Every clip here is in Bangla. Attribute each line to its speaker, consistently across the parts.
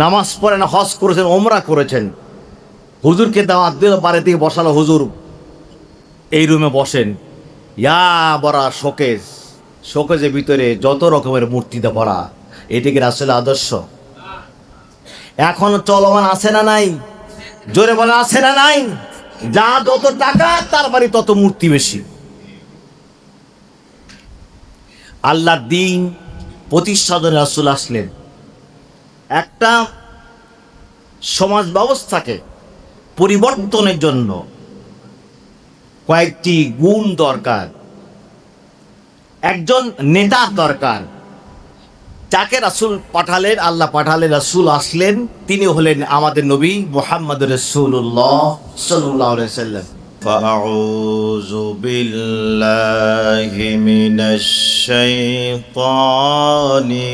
Speaker 1: নামাজ পড়েন হজ করেছেন ওমরা করেছেন। হুজুরকে দাওয়াত দিল বাড়ি থেকে বসালো, হুজুর, এই রুমে বসেন। ইয়া বড়া শোকেজ, শোকেজের ভিতরে যত রকমের মূর্তিতে ভরা এটি কি আসলে আদর্শ? এখন চলমান আছে না নাই? জোরে বলে আছে না নাই? যা যত টাকা, তার বাড়ি তত মূর্তি বেশি। আল্লাহর দিন প্রতিষ্ঠাদনে রাসুল আসলেন। একটা সমাজ ব্যবস্থাকে পরিবর্তনের জন্য কয়েকটি গুণ দরকার। একজন নেতা দরকার, যাকে রাসুল পাঠালেন, আল্লাহ পাঠালেন, রাসুল আসলেন, তিনি হলেন আমাদের নবী মোহাম্মদ রসুল্লাহ সাল্লাহ সাল্লাম
Speaker 2: فأعوذ بالله من الشيطان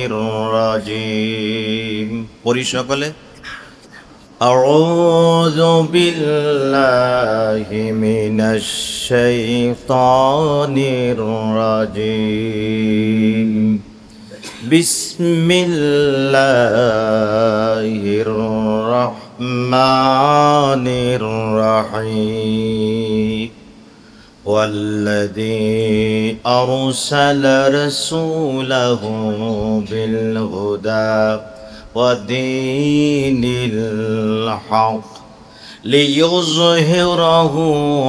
Speaker 2: الرجيم قري شكله أعوذ بالله من الشيطان الرجيم بسم الله الرحمن الرحيم والذي أرسل رسوله بالهدى ودين الحق ليظهره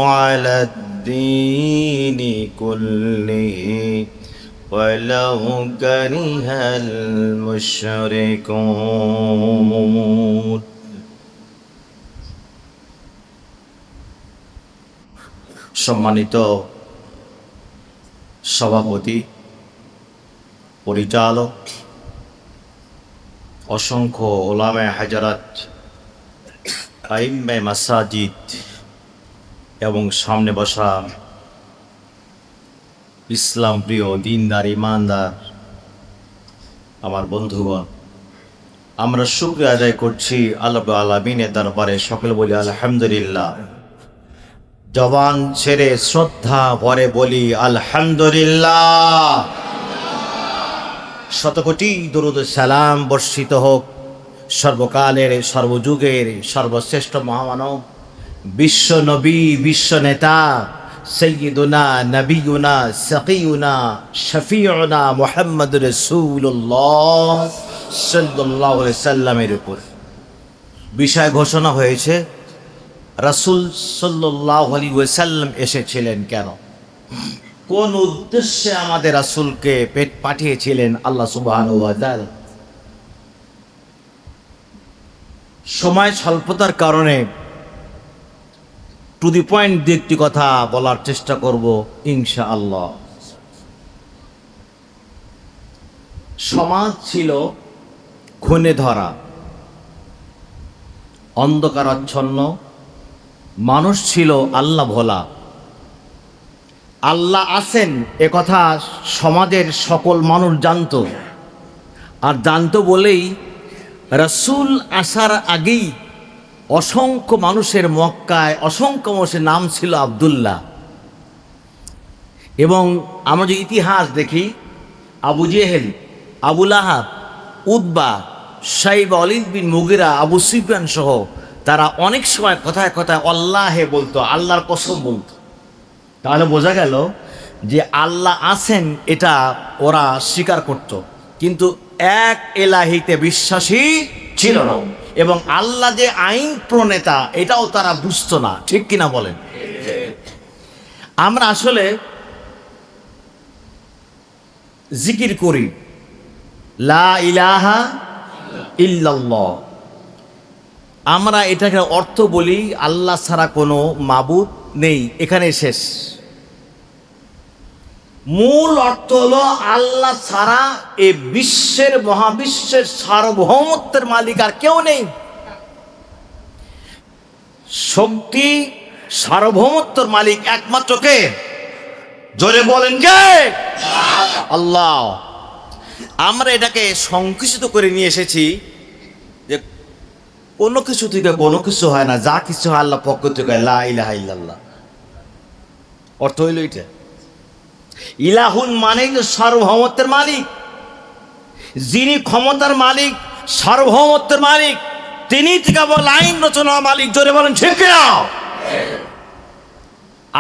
Speaker 2: على الدين كله. ولو كره المشركون
Speaker 1: সম্মানিত সভাপতি, পরিচালক, অসংখ্য ওলামে হাজারাত আইম্মে মাসাজিদ এবং সামনে বসা ইসলাম প্রিয় দিনদার, ইমানদার আমার বন্ধুগণ, আমরা শুক্রিয়া আদায় করছি আল্লাহ আলমিনের দরবারে। সকল বলি আলহামদুলিল্লাহ। জবান ছেড়ে শ্রদ্ধা ভরে বলি, আলহামদুলিল্লাহ। শতকোটি দরুদ সালাম বর্ষিত হোক, সর্বকালের, সর্বযুগের, সর্বশ্রেষ্ঠ মহামানব, বিশ্ব নবী, বিশ্ব নেতা, সৈয়দুনা নবীনা সকিউনা শফিউনা মোহাম্মদ রসুল্লাহ সাল্লাহ সাল্লামের উপর। বিষয় ঘোষণা হয়েছে রাসুল সাল্লাহ আলী ওয়াসাল্লাম এসেছিলেন কেন? কোন উদ্দেশ্যে আমাদের রাসুলকে পেট পাঠিয়েছিলেন আল্লাহ সুবাহ সময় স্বল্পতার কারণে টু দি পয়েন্ট দু একটি কথা বলার চেষ্টা করব ইনশা আল্লাহ সমাজ ছিল খুনে ধরা অন্ধকারাচ্ছন্ন মানুষ ছিল আল্লাহ ভোলা। আল্লাহ আছেন, এ কথা সমাজের সকল মানুষ জানতো। আর জানতো বলেই রসুল আসার আগেই অসংখ্য মানুষের মক্কায়, অসংখ্য মানুষের নাম ছিল আবদুল্লাহ। এবং আমরা যে ইতিহাস দেখি, আবু জেহেল আবুল আহাব উদ্বা সাইব, অলিদ বিন মুগিরা, আবু সুফিয়ান সহ তারা অনেক সময় কথায় কথায় আল্লাহে বলতো, আল্লাহর কসম বলতো। তাহলে বোঝা গেল যে আল্লাহ আছেন এটা ওরা স্বীকার করত। কিন্তু এক এলাহিতে বিশ্বাসী ছিল না। এবং আল্লাহ যে আইন প্রণেতা, এটাও তারা বুঝতো না। ঠিক কিনা বলেন? আমরা আসলে জিকির করি, লা ইলাহা ইল্লাল্লাহ। আমরা এটাকে অর্থ বলি, আল্লাহ ছাড়া কোনো মাবুদ নেই। এখানে শেষ। মূল অর্থ হলো, আল্লাহ ছাড়া এ বিশ্বের, মহাবিশ্বের সার্বভৌমত্বের মালিক আর কেউ নেই। শক্তি, সার্বভৌমত্বর মালিক একমাত্র কে? জোরে বলেন কে? আল্লাহ। আমরা এটাকে সংকুচিত করে নিয়ে এসেছি। কোনো কিছু থেকে কোনো কিছু হয় না, যা কিছু হয় আল্লাহ পক্ষ থেকে, লা অর্থ হইল এটা ইলাহুন মানে সার্বভৌমত্বের মালিক। যিনি ক্ষমতার মালিক, সার্বভৌমত্বের মালিক, তিনি কেবল আইন রচনা মালিক। জোরে বলেন, ঠিক?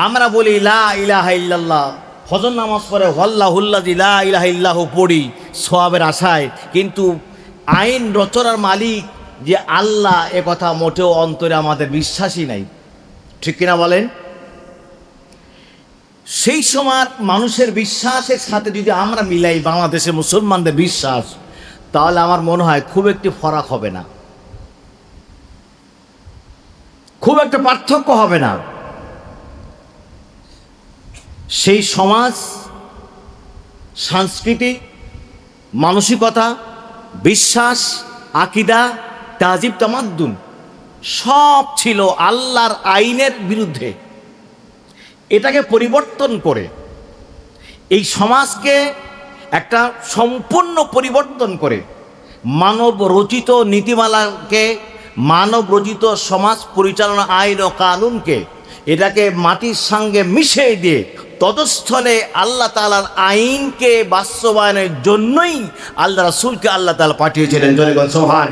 Speaker 1: আমরা বলি, লা ইলাহা ইল্লাল্লাহ। ফজর নামাজ পড়ে হল্লা হুল্লা দি লা ইলাহা ইল্লাহ পড়ি সোয়াবের আশায়। কিন্তু আইন রচনার মালিক যে আল্লাহ এ কথা মোটেও অন্তরে আমাদের বিশ্বাসই নাই। ঠিক কিনা বলেন? সেই সময় মানুষের বিশ্বাসের সাথে যদি আমরা মিলাই বাংলাদেশে মুসলমানদের বিশ্বাস, তাহলে আমার মনে হয় খুব একটি ফরাক হবে না। খুব একটা পার্থক্য হবে না। সেই সমাজ, সংস্কৃতি, মানসিকতা, বিশ্বাস, আকিদা তাজিব তামাদ্দুন সব ছিল আল্লাহর আইনের বিরুদ্ধে। এটাকে পরিবর্তন করে, এই সমাজকে একটা সম্পূর্ণ পরিবর্তন করে মানব রচিত নীতিমালাকে, মানব রচিত সমাজ পরিচালনা আইন ও কানুনকে এটাকে মাটির সঙ্গে মিশিয়ে দিয়ে ততস্থলে আল্লাহ তালার আইনকে বাস্তবায়নের জন্যই আল্লাহ রাসুলকে আল্লাহ তালা পাঠিয়েছিলেন। জনগণ সোহান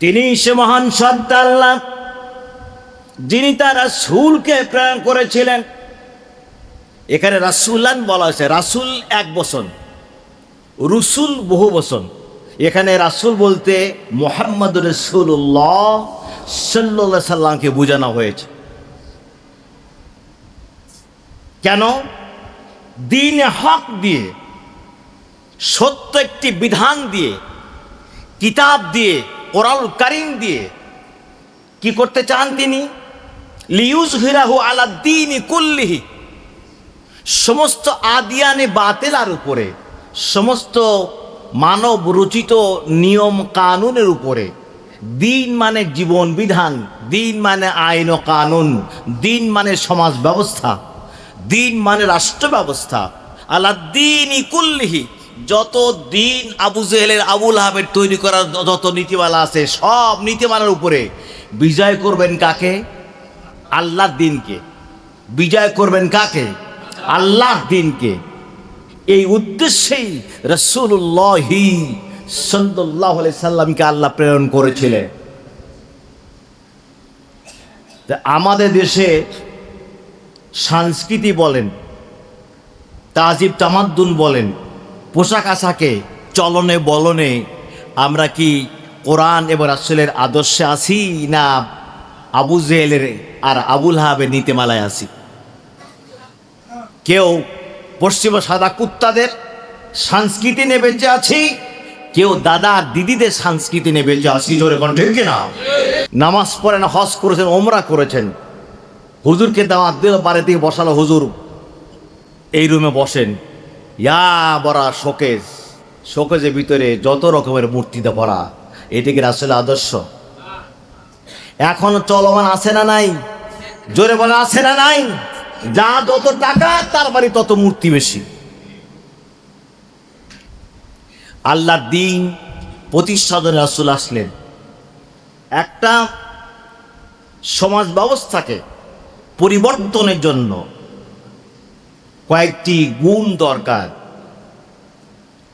Speaker 1: তিনি সে মহান সত্তা যিনি তার রাসূলকে প্রেরণ করেছিলেন। এখানে রাসুলান বলা হয়েছে, রাসুল এক বসন রসুল বহু বসন এখানে রাসুল বলতে মোহাম্মদ রসুল্লাহ সাল্লা সাল্লামকে বোঝানো হয়েছে। কেন? দিন হক দিয়ে, সত্য একটি বিধান দিয়ে, কিতাব দিয়ে কোরআন কারিম দিয়ে কি করতে চান তিনি? লিউজ হিরাহু আলা দিন কুল্লিহি। সমস্ত আদিয়ানে বাতেলার উপরে, সমস্ত মানব রচিত নিয়ম কানুনের উপরে, দিন মানে জীবন বিধান, দিন মানে আইন ও কানুন, দিন মানে সমাজ ব্যবস্থা, দিন মানে রাষ্ট্র ব্যবস্থা আল্লাহ দিন ইকুল্লিহি যত দিন আবু জেহেলের আবুল আহমেদ তৈরি করার যত নীতিমালা আছে, সব নীতিমালার উপরে বিজয় করবেন কাকে? আল্লাহর দিনকে। বিজয় করবেন কাকে? আল্লাহর দিনকে। এই উদ্দেশ্যেই রসুল্লাহি সন্দুল্লাহ সাল্লামকে আল্লাহ প্রেরণ করেছিলেন। আমাদের দেশে সংস্কৃতি বলেন, তাজিব তামাদ্দুন বলেন পোশাক আশাকে, চলনে বলনে আমরা কি কোরআন এবং রাসুলের আদর্শে আছি না আবু জেহেলের আর আবুল হাবের নীতিমালায় আছি? কেউ পশ্চিম সাদা কুত্তাদের সংস্কৃতি নিয়ে বেঁচে আছি, কেউ দাদা দিদিদের সংস্কৃতি নিয়ে বেঁচে আছি, জোরে কোন ঠিক না নামাজ পড়েন, হজ করেছেন ওমরা করেছেন। হুজুরকে দাওয়াত দিল বাড়ি থেকে বসালো হুজুর, এই রুমে বসেন। ইয়া বড়া শোকেজ, শোকেজের ভিতরে যত রকমের মূর্তিতে ভরা এটিকে আসলে আদর্শ? এখনও চলমান আছে না নাই? জোরে বলে আছে না নাই? যা যত টাকা, তার বাড়ি তত মূর্তি বেশি। আল্লাহর দিন প্রতিষ্ঠাদনে রাসুল আসলেন। একটা সমাজ ব্যবস্থাকে পরিবর্তনের জন্য কয়েকটি গুণ দরকার।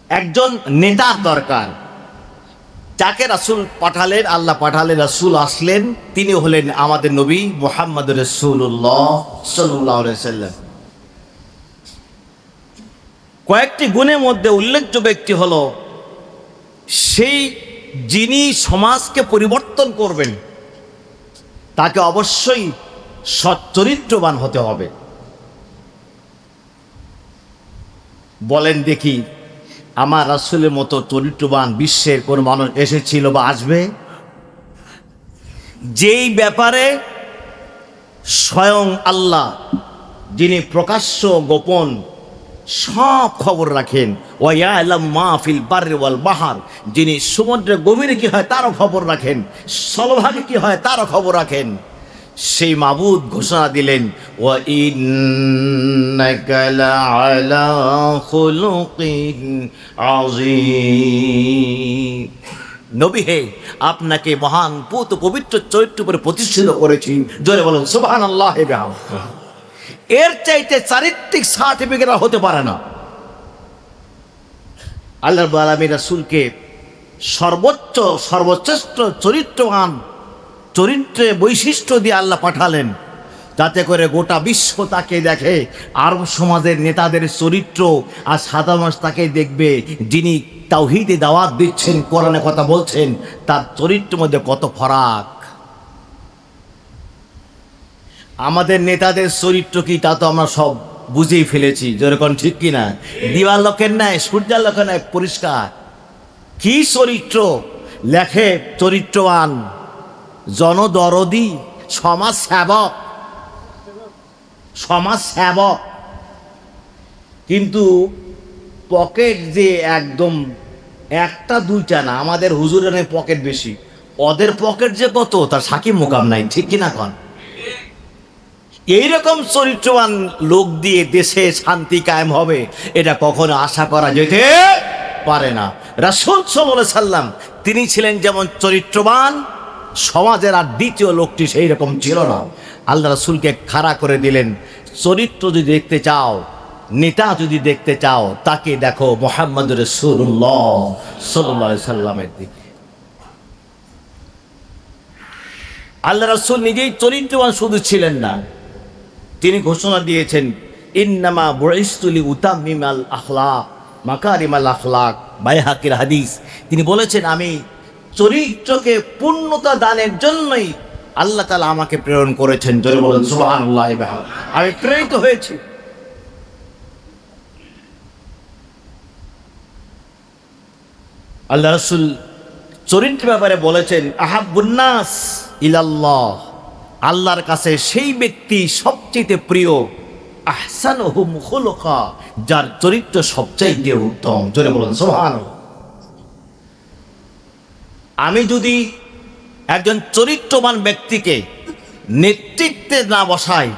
Speaker 1: একজন নেতা দরকার। যাকে রাসুল পাঠালেন, আল্লাহ পাঠালেন রাসুল আসলেন, তিনি হলেন আমাদের নবী মোহাম্মদ রসুল্লাহ সাল্লাহ সাল্লাম। কয়েকটি গুণের মধ্যে উল্লেখযোগ্য একটি হল, সেই যিনি সমাজকে পরিবর্তন করবেন, তাকে অবশ্যই সচ্চরিত্রবান হতে হবে। বলেন দেখি, আমার রাসুলের মতো চরিত্রবান বিশ্বের কোনো মানুষ এসেছিল বা আসবে? যেই ব্যাপারে স্বয়ং আল্লাহ, যিনি প্রকাশ্য গোপন সব খবর রাখেন ওয়াইয়ালাম মাহফিল ওয়াল বাহার, যিনি সমুদ্রে গভীরে কি হয় তারও খবর রাখেন, স্থলভাগে কি হয় তারও খবর রাখেন। সেই মাবুদ ঘোষণা দিলেন আযীম। নবী হে, আপনাকে মহান, পুত পবিত্র চরিত্র উপরে প্রতিষ্ঠিত করেছি। জোরে বলুন, সুবহানাল্লাহ এর চাইতে চারিত্রিক সার্টিফিকেট হতে পারে না। আল্লাহ আলমী রাসুলকে সর্বোচ্চ, সর্বশ্রেষ্ঠ চরিত্রবান চরিত্রে বৈশিষ্ট্য দিয়ে আল্লাহ পাঠালেন। যাতে করে গোটা বিশ্ব তাকে দেখে, আরব সমাজের নেতাদের চরিত্র, আর সাধারণ তাকে দেখবে, যিনি তাওহিদে দাওয়াত দিচ্ছেন, কোরআনে কথা বলছেন, তার চরিত্রের মধ্যে কত ফরাক। আমাদের নেতাদের চরিত্র কি, তা তো আমরা সব বুঝেই ফেলেছি যেরকম ঠিক কিনা দিবার লোকের ন্যায়, সূর্যার লোকের ন্যায় পরিষ্কার। কি চরিত্র? লেখে চরিত্রবান। জনদরদি সমাজ সেবক সমাজ সেবক কিন্তু পকেট যে একদম একটা, দুইটা না, আমাদের হুজুরের পকেট বেশি। ওদের পকেট যে কত, তার সাকিব মোকাম নাই, ঠিক কিনা কন? এইরকম চরিত্রবান লোক দিয়ে দেশে শান্তি কায়েম হবে, এটা কখনো আশা করা যেতে পারে না। রাসুল সাল্লাম, তিনি ছিলেন যেমন চরিত্রবান সমাজের আর দ্বিতীয় লোকটি সেই রকম ছিল না। আল্লাহ রাসুলকে খাড়া করে দিলেন, চরিত্র যদি দেখতে চাও, নেতা যদি দেখতে চাও, তাকে দেখো মোহাম্মদ রসুল্লাহ সাল্লাহ সাল্লামের দিকে। আল্লাহ রাসুল নিজেই চরিত্রবান শুধু ছিলেন না, তিনি ঘোষণা দিয়েছেন, ইন্নামা উতামিম আল আখলাক মাকারিম আল আখলাক, বাইহাকির হাদিস। তিনি বলেছেন, আমি চরিত্রকে পূর্ণতা দানের জন্যই আল্লাহ তালা আমাকে প্রেরণ করেছেন। আমি প্রেরিত হয়েছি। আল্লাহ রসুল চরিত্র ব্যাপারে বলেছেন আহাবুন্নাস ইলাল্লাহ। আল্লাহর কাছে সেই ব্যক্তি সবচেয়ে প্রিয়। আহসান হুম যার চরিত্র সবচাইতে উত্তম। জোরে বলুন সোহান আমি যদি একজন চরিত্রবান ব্যক্তিকে নেতৃত্বে না বসাই,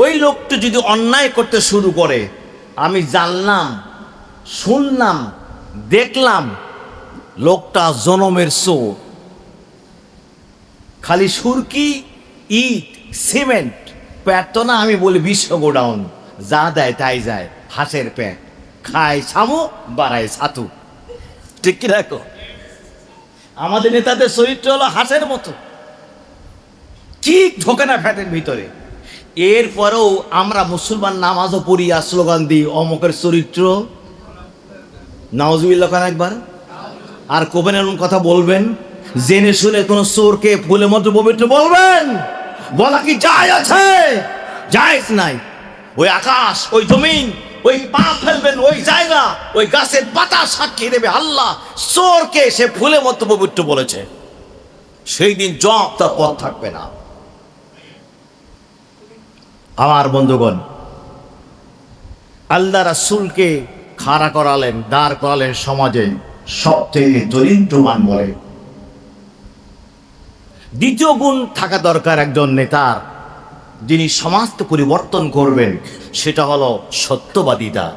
Speaker 1: ওই লোকটি যদি অন্যায় করতে শুরু করে, আমি জানলাম, শুনলাম, দেখলাম, লোকটা জনমের চোর। খালি সুরকি, ইট, সিমেন্ট প্যাট তো না, আমি বলি বিশ্ব গোডাউন। যা দেয় তাই যায়, হাঁসের প্যাট খায় ছামু বাড়ায় ছাতু। ঠিক কি রাখো আমাদের নেতাদের চরিত্র হলো হাঁসের মতো। কি ঢোকে না ফ্যাটের ভিতরে। এরপরেও আমরা মুসলমান নামাজও পড়ি, আর স্লোগান দিই, অমকের চরিত্র। নওয়াজুবিল্লাহ খান একবার। আর কোবেন কথা বলবেন, জেনে শুনে কোন চোরকে ফুলে মতো পবিত্র বলবেন? বলা কি যায় আছে? জায়েজ নাই। ওই আকাশ, ওই জমিন ওই পা ফেলবেন ওই জায়গা, ওই গাছের পাতা সাক্ষী দেবে। আল্লাহ চোরকে সে ফুলে মতো পবিত্র বলেছে। সেই দিন জব তার পথ থাকবে না। আমার বন্ধুগণ, আল্লাহ রাসুলকে খাড়া করালেন, দাঁড় করালেন সমাজে সবচেয়ে দরিদ্রমান বলে। দ্বিতীয় গুণ থাকা দরকার একজন নেতার। যিনি সমাজকে পরিবর্তন করবেন, সেটা হলো সত্যবাদিতা।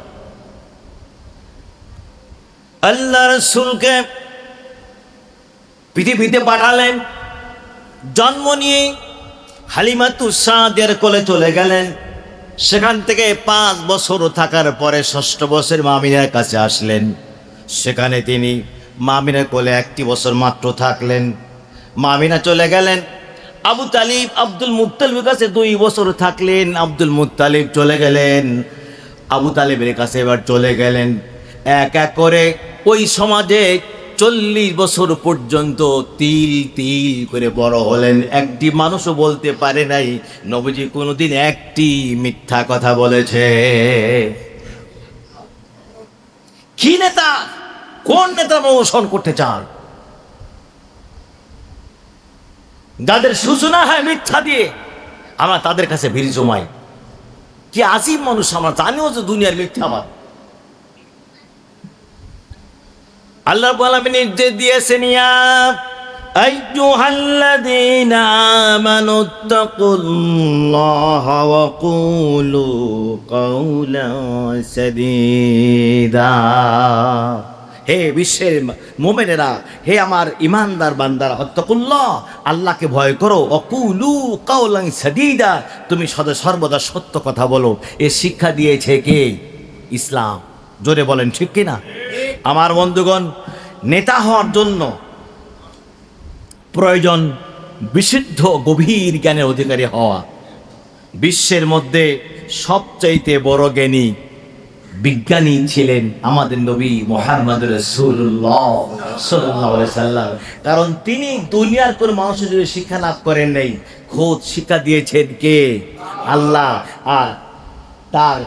Speaker 1: আল্লাহ রসুলকে পৃথিবীতে পাঠালেন, জন্ম নিয়ে হালিমাতু সাদের কোলে চলে গেলেন। সেখান থেকে পাঁচ বছর থাকার পরে ষষ্ঠ বছর মামিনার কাছে আসলেন। সেখানে তিনি মামিনার কোলে একটি বছর মাত্র থাকলেন। মামিনা চলে গেলেন। আবু তালিব, আব্দুল মুত্তালিবের কাছে দুই বছর থাকলেন। আব্দুল মুত্তালিব চলে গেলেন। আবু তালিবের কাছে এবার চলে গেলেন। এক এক করে ওই সমাজে চল্লিশ বছর পর্যন্ত তিল তিল করে বড় হলেন। একটি মানুষও বলতে পারে নাই, নবীজি কোনোদিন একটি মিথ্যা কথা বলেছে। কি নেতা? কোন নেতা অনুসরণ করতে চান? যাদের সূচনা হয় মিথ্যা দিয়ে আমরা তাদের কাছে ভিড় জমাই কি আজিব মানুষ আমরা জানিও যে দুনিয়ার মিথ্যাবাদ আল্লাহ বলাবে নির্দেশ দিয়েছেন ইয়া أيها الذين آمنوا اتقوا الله وقولوا قولا سديدا হে বিশ্বের মোমেনেরা, হে আমার ইমানদার বান্দারা, হত্তকুল্লাহ, আল্লাহকে ভয় করো। অকুলু কাউলাং সাদিদা, তুমি সদা সর্বদা সত্য কথা বলো। এ শিক্ষা দিয়েছে কে? ইসলাম। জোরে বলেন, ঠিক কিনা? আমার বন্ধুগণ, নেতা হওয়ার জন্য প্রয়োজন বিশুদ্ধ গভীর জ্ঞানের অধিকারী হওয়া। বিশ্বের মধ্যে সবচাইতে বড় জ্ঞানী বিজ্ঞানী ছিলেন আমাদের নবী মোহাম্মদ রসুল্লাহ সাল্লাম। কারণ তিনি দুনিয়ার কোন মানুষের যদি শিক্ষা লাভ করেন নাই। খোদ শিক্ষা দিয়েছেন কে? আল্লাহ। আর তার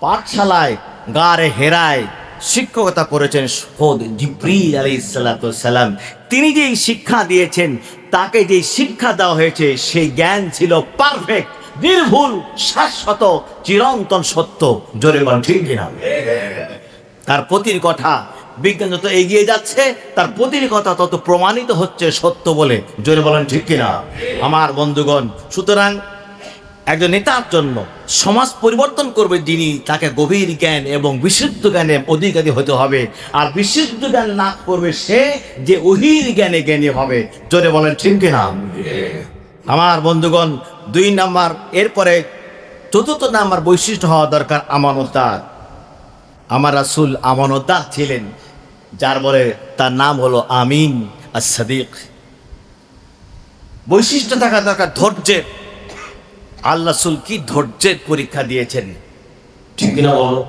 Speaker 1: পাঠশালায় গারে হেরায় শিক্ষকতা করেছেন খোদ জিব্রিল আলী সালাম। তিনি যেই শিক্ষা দিয়েছেন, তাকে যেই শিক্ষা দেওয়া হয়েছে, সেই জ্ঞান ছিল পারফেক্ট নির্ভুল, শাশ্বত, চিরন্তন সত্য। জোরে বল ঠিক কিনা? তার প্রতির কথা বিজ্ঞান যত এগিয়ে যাচ্ছে, তার প্রতিটি কথা তত প্রমাণিত হচ্ছে সত্য বলে। জোরে বলেন, ঠিক কিনা? আমার বন্ধুগণ, সুতরাং একজন নেতার জন্য সমাজ পরিবর্তন করবে যিনি তাকে গভীর জ্ঞান এবং বিশুদ্ধ জ্ঞানে অধিকারী হতে হবে। আর বিশুদ্ধ জ্ঞান লাভ করবে সে যে অহির জ্ঞানে জ্ঞানী হবে। জোরে বলেন, ঠিক কিনা? আমার বন্ধুগণ দুই নাম্বার, এরপরে চতুর্থ নাম্বার বৈশিষ্ট্য হওয়া দরকার আমানতার আমার রাসুল আমানতার ছিলেন, যার বলে তার নাম হলো আমিন আর সাদিক বৈশিষ্ট্য থাকা দরকার ধৈর্যের। আল্লাহ রাসূল কি ধৈর্যের পরীক্ষা দিয়েছেন? ঠিক না বলো?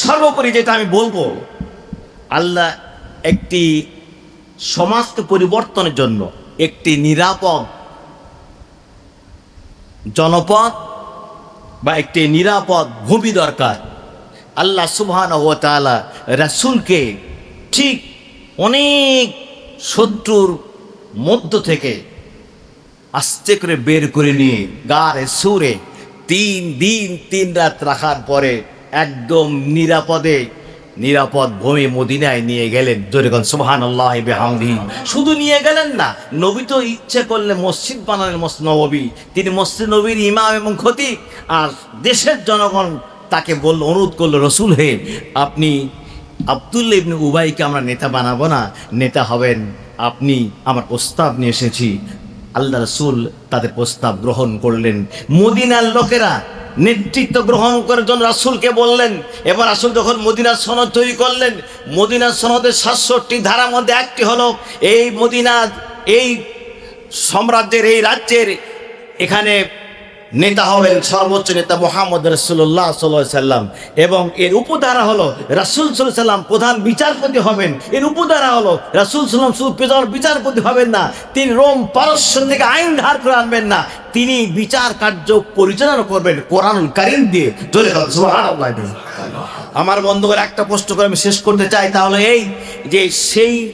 Speaker 1: সর্বোপরি যেটা আমি বলব, আল্লাহ একটি সমাজকে পরিবর্তনের জন্য, একটি নিরাপদ জনপদ বা একটি নিরাপদ ভূমি দরকার। আল্লাহ সুবহান ও তাআলা রাসূলকে ঠিক অনেক শত্রুর মধ্য থেকে আস্তে করে বের করে নিয়ে গারে সুরে তিন দিন তিন রাত রাখার পরে একদম নিরাপদে নিরাপদ ভূমি মদিনায় নিয়ে গেলেন জোরেগন সুবহান আল্লাহ বেহামদি। শুধু নিয়ে গেলেন না, নবী তো ইচ্ছে করলে মসজিদ বানালেন নবী। তিনি মসজিদ নবীর ইমাম এবং খতিব। আর দেশের জনগণ তাকে বলল, অনুরোধ করল, রসুল হে, আপনি আবদুল্লা ইবনে উবাইকে আমরা নেতা বানাবো না। নেতা হবেন আপনি, আমার প্রস্তাব নিয়ে এসেছি। আল্লাহ রসুল তাদের প্রস্তাব গ্রহণ করলেন। মদিনার লোকেরা নেতৃত্ব গ্রহণ করার জন্য রাসুলকে বললেন, এবার রাসুল যখন মদিনার সনদ তৈরি করলেন, মদিনার সনদের সাতষট্টি ধারার মধ্যে একটি হলো, এই মদিনা এই সাম্রাজ্যের, এই রাজ্যের এখানে নেতা হবেন সর্বোচ্চ নেতা মোহাম্মদ রসুল্লাহ সাল্লাম। এবং এর উপধারা হলো রাসুল সাল্লাম প্রধান বিচারপতি হবেন। এর উপধারা হলো রাসুল সাল্লাম শুধু প্রধান বিচারপতি হবেন না। তিনি রোম পারস্য থেকে আইন ধার করে আনবেন না। তিনি বিচার কার্য পরিচালনা করবেন কোরআন কারিম দিয়ে। সুবহানাল্লাহ। আমার বন্ধুদের একটা প্রশ্ন করে আমি শেষ করতে চাই। তাহলে এই যে সেই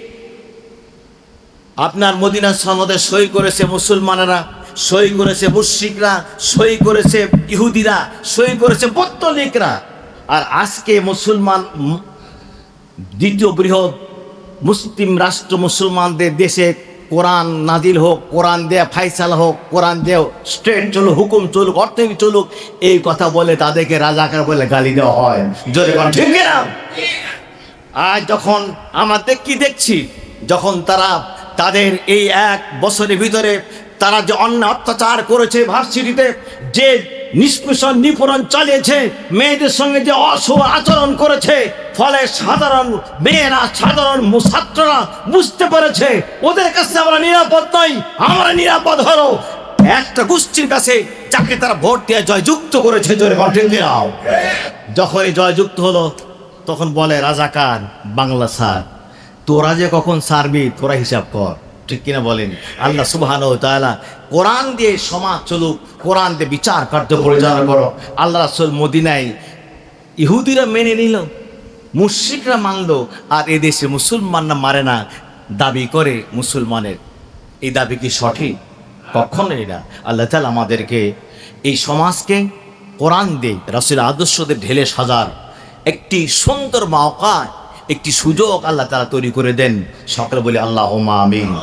Speaker 1: আপনার মদিনা সনদে সই করেছে মুসলমানেরা সই করেছে মুশ্রিকরা সই করেছে ইহুদিরা সই করেছে পত্তলিকরা। আর আজকে মুসলমান দ্বিতীয় বৃহৎ মুসলিম রাষ্ট্র মুসলমানদের দেশে কোরআন নাজিল হোক কোরআন দেয়া ফাইসালা হোক কোরআন দেও স্টেট চলুক হুকুম চলুক অর্থনীতি চলুক এই কথা বলে তাদেরকে রাজাকার বলে গালি দেওয়া হয়। বল, ঠিক আজ যখন আমাদের কি দেখছি? যখন তারা তাদের এই এক বছরের ভিতরে তারা যে অন্য অত্যাচার করেছে ভার্সিটিতে, যে নিষ্পেষণ নিপূরণ চালিয়েছে, মেয়েদের সঙ্গে যে অশুভ আচরণ করেছে, ফলে সাধারণ মেয়েরা, সাধারণ ছাত্ররা বুঝতে পেরেছে, ওদের কাছে আমরা নিরাপদ নই, আমরা নিরাপদ হলো। একটা গোষ্ঠীর কাছে যাকে তারা ভোট দিয়ে জয়যুক্ত করেছে, জোরে যখন এই জয়যুক্ত হলো, তখন বলে, রাজাকার বাংলা স্যার, তোরা যে কখন সারবি তোরা হিসাব কর। ঠিক কিনা বলেন? আল্লাহ সুবহান ও তাআলা কোরআন দিয়ে সমাজ চলুক, কোরআন দিয়ে বিচার কার্য পরিচালনা করো। আল্লাহ রাসূল মদিনায় ইহুদিরা মেনে নিল, মুশ্রিকরা মানলো, আর এদেশে মুসলমানরা মারে না। দাবি করে মুসলমানের। এই দাবি কি সঠিক? কখনোই না। আল্লাহ তালা আমাদেরকে এই সমাজকে কোরআন দে রাসুল আদর্শদের ঢেলে সাজার একটি সুন্দর মাওকা একটি সুযোগ আল্লাহ তারা তৈরি করে দেন। সকলে বলে আল্লাহ আমিন।